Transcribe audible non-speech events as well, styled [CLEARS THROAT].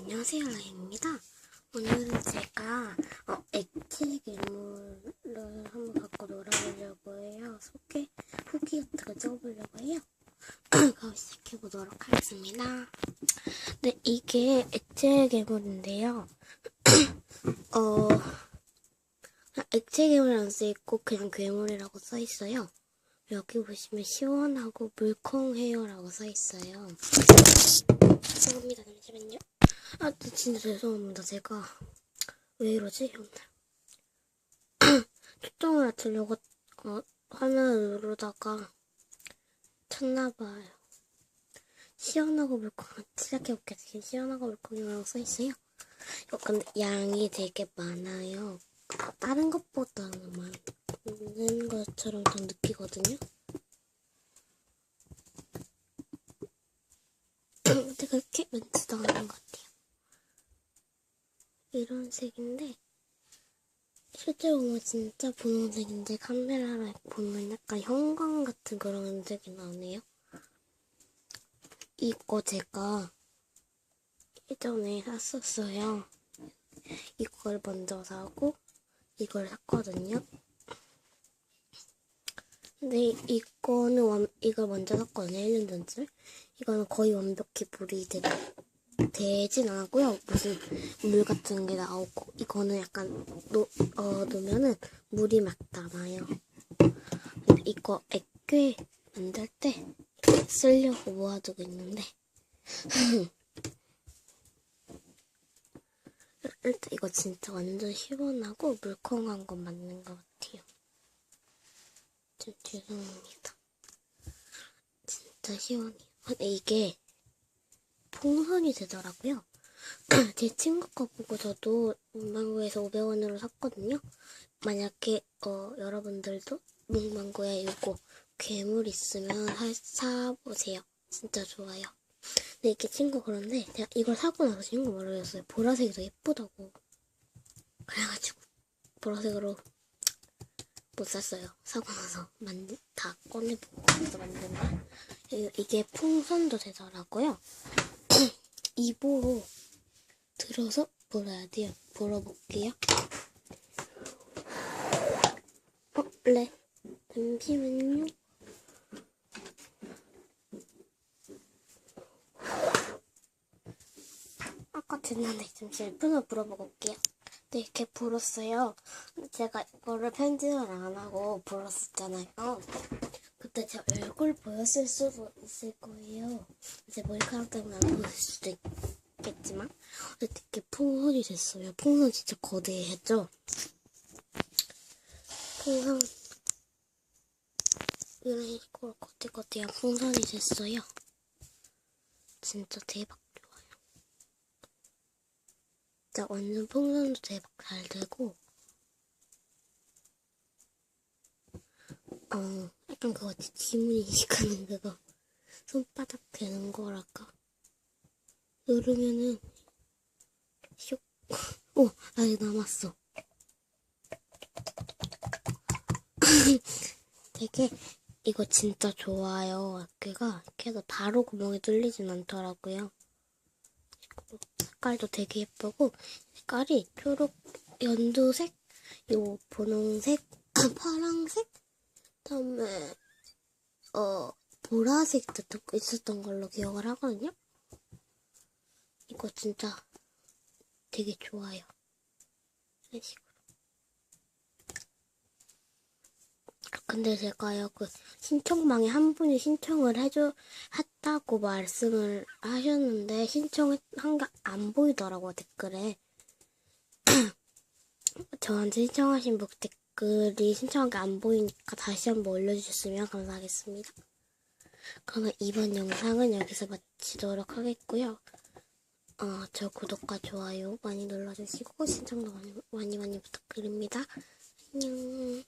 안녕하세요, 라임입니다. 오늘은 제가 어, 액체 괴물을 한번 갖고 놀아보려고 해요. 소개, 후기 같은 거 찍어보려고 해요. [CLEARS THROAT] 그럼 시작해보도록 하겠습니다. 네, 이게 액체 괴물인데요. [CLEARS THROAT] 어, 액체 괴물이라고 써있고 그냥 괴물이라고 써있어요. 여기 보시면 시원하고 물컹해요라고 써있어요. 죄송합니다. 잠시만요. 아, 저 진짜 죄송합니다. 제가 왜 이러지 오늘 [CLEARS THROAT] 초점을 맞추려고 어, 화면을 누르다가 쳤나봐요. 시원하고 물컹 시작해볼게요. 시원하고 물컹이라고 써있어요. 어, 근데 양이 되게 많아요. 다른 것보다는 많은 것처럼 좀 느끼거든요. [CLEARS THROAT] 근데 그렇게 많지도 않은 것 같아요. 이런 색인데 실제로 보면 진짜 분홍색인데 카메라로 보면 약간 형광 같은 그런 색이 나네요. 이거 제가 예전에 샀었어요. 이걸 먼저 사고 이걸 샀거든요. 근데 이거는 완, 이걸 먼저 샀거든요. 1년 전쯤. 이거는 거의 완벽히 물이 되, 되진 않았고요. 무슨 물 같은 게 나오고 이거는 약간 놓, 어, 놓으면은 물이 막 남아요. 이거 액괴 만들 때 쓰려고 모아두고 있는데 [LAUGHS] 일단 이거 진짜 완전 시원하고 물컹한 거 맞는 것 같아요. 좀 죄송합니다. 진짜 시원해요. 근데 이게 풍선이 되더라고요. [CLEARS THROAT] 제 친구 거 보고 저도 문방구에서 500원으로 샀거든요. 만약에 어, 여러분들도 문방구에 이거 괴물 있으면 사, 사보세요. 진짜 좋아요. 근데 이게 친구 그런데 제가 이걸 사고 나서 친구 말하였어요. 보라색이 더 예쁘다고. 그래가지고 보라색으로 못 샀어요. 사고 나서 만, 다 꺼내보고 그래서 만든다. 이게 풍선도 되더라고요. 입으로 들어서 불어야 돼요. 불어볼게요. 어, 네. 잠시만요. 아까 됐는데 잠시만 끈을 불어보고 올게요. 네, 이렇게 불었어요. 제가 이거를 편집을 안 하고 불었었잖아요. 그때 제 얼굴 보였을 수도 있을 거예요. 제 머리카락 때문에 안 보였을 수도 있겠지만 어쨌든 이렇게 풍선이 됐어요. 풍선 진짜 거대했죠? 풍선 식으로 거대거대한 풍선이 됐어요. 진짜 대박 좋아요. 진짜 완전 풍선도 대박 잘 되고 어 약간 그거 같이 지문이 가는 그거 손바닥 되는 거랄까? 누르면은 슉 오! 아직 남았어. [LAUGHS] 되게 이거 진짜 좋아요 어깨가. 그래서 바로 구멍이 뚫리진 않더라고요. 색깔도 되게 예쁘고 색깔이 초록 연두색 요 분홍색 [CLEARS THROAT] 파랑색 다음에 어 보라색도 있었던 걸로 기억을 하거든요. 이거 진짜 되게 좋아요. 이런 식으로. 근데 제가요 그 신청방에 한 분이 신청을 해줘 했다고 말씀을 하셨는데 신청한 게 안 보이더라고 댓글에 [CLEARS THROAT] 저한테 신청하신 분 댓글 댓글이 신청한 게 안 보이니까 다시 한번 올려주셨으면 감사하겠습니다. 그러면 이번 영상은 여기서 마치도록 하겠고요. 어, 저 구독과 좋아요 많이 눌러주시고 신청도 많이 많이, 많이 부탁드립니다. 안녕.